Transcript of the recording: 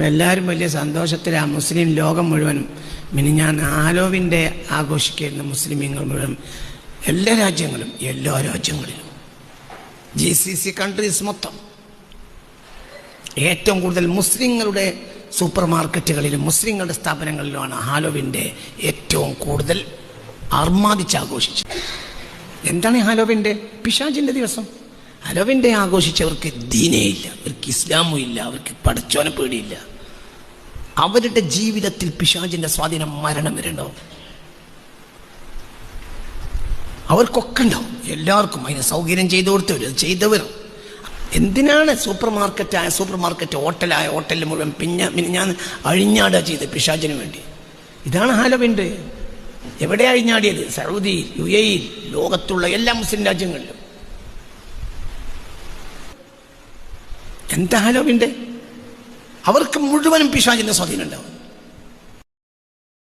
ഇപ്പം എല്ലാവരും വലിയ സന്തോഷത്തിലാണ് മുസ്ലിം ലോകം മുഴുവനും പിന്നെ ഞാൻ ആലോവിന്റെ ആഘോഷിക്കുന്ന മുസ്ലിമീങ്ങൾ മുഴുവൻ എല്ലാ രാജ്യങ്ങളും എല്ലാ രാജ്യങ്ങളിലും. ജി സി സി കൺട്രീസ് മൊത്തം. ഏറ്റവും കൂടുതൽ മുസ്ലിങ്ങളുടെ സൂപ്പർ മാർക്കറ്റുകളിലും മുസ്ലിങ്ങളുടെ സ്ഥാപനങ്ങളിലുമാണ് ഹാലോവിന്റെ ഏറ്റവും കൂടുതൽ അർമാദിച്ച് ആഘോഷിച്ചത്. എന്താണ് ഹാലോവിന്റെ? പിശാജിന്റെ ദിവസം. ഹലോവിന്റെ ആഘോഷിച്ചവർക്ക് ദീനേ ഇല്ല അവർക്ക് ഇസ്ലാമും ഇല്ല അവർക്ക് പഠിച്ചോനെ പേടിയില്ല. അവരുടെ ജീവിതത്തിൽ പിശാചിന്റെ സ്വാധീനം മരണം വരെ ഉണ്ടാവും. അവർക്കൊക്കെ ഉണ്ടാവും. എല്ലാവർക്കും അതിന് സൗകര്യം ചെയ്തു കൊടുത്തവർ അത് ചെയ്തവർ എന്തിനാണ് സൂപ്പർ മാർക്കറ്റായ സൂപ്പർ മാർക്കറ്റ് ഹോട്ടലായ ഹോട്ടലിൽ മുഴുവൻ പിന്നെ ഞാൻ അഴിഞ്ഞാടുക ചെയ്ത് പിശാചിന് വേണ്ടി? ഇതാണ് ഹാലോവിന്റെ എവിടെ അഴിഞ്ഞാടിയത്? സൗദി യു എയിൽ ലോകത്തുള്ള എല്ലാ മുസ്ലിം രാജ്യങ്ങളിലും. എന്താ ഹാലോവിന്റെ അവർക്ക് മുഴുവനും പിശാചിന്റെ സ്വാധീനം ഉണ്ടാവും.